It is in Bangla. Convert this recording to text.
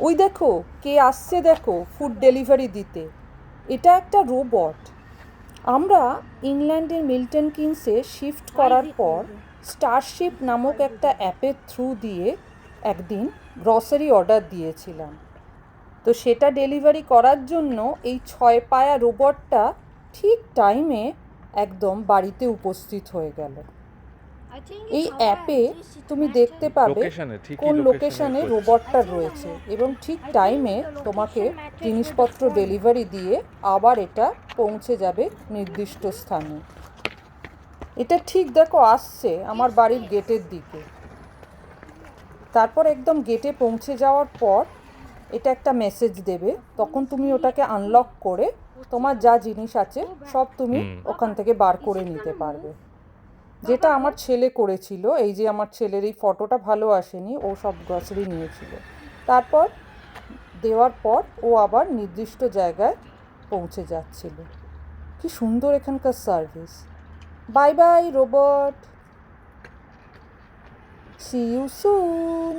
ওই দেখো, কে আসছে দেখো ফুড ডেলিভারি দিতে। এটা একটা রোবট আমরা ইংল্যান্ডের মিল্টন কিনসে শিফট করার পর স্টারশিপ নামক একটা অ্যাপের থ্রু দিয়ে একদিন গ্রসারি অর্ডার দিয়েছিলাম। তো সেটা ডেলিভারি করার জন্য এই ছয় পায়া রোবটটা ঠিক টাইমে একদম বাড়িতে উপস্থিত হয়ে গেল। এই অ্যাপে তুমি দেখতে পাবে কোন লোকেশনে রোবটটা রয়েছে এবং ঠিক টাইমে তোমাকে জিনিসপত্র ডেলিভারি দিয়ে আবার এটা পৌঁছে যাবে নির্দিষ্ট স্থানে। এটা ঠিক দেখো আসছে আমার বাড়ির গেটের দিকে। তারপর একদম গেটে পৌঁছে যাওয়ার পর এটা একটা মেসেজ দেবে। তখন তুমি ওটাকে আনলক করে তোমার যা জিনিস আছে সব তুমি ওখান থেকে বার করে নিতে পারবে। যেটা আমার ছেলে করেছিল, এই যে আমার ছেলের এই ফটোটা ভালো আসেনি, ও সব গ্রসারি নিয়েছিল। তারপর দেওয়ার পর ও আবার নির্দিষ্ট জায়গায় পৌঁছে যাচ্ছিল। কি সুন্দর এখানকার service bye bye robot see you soon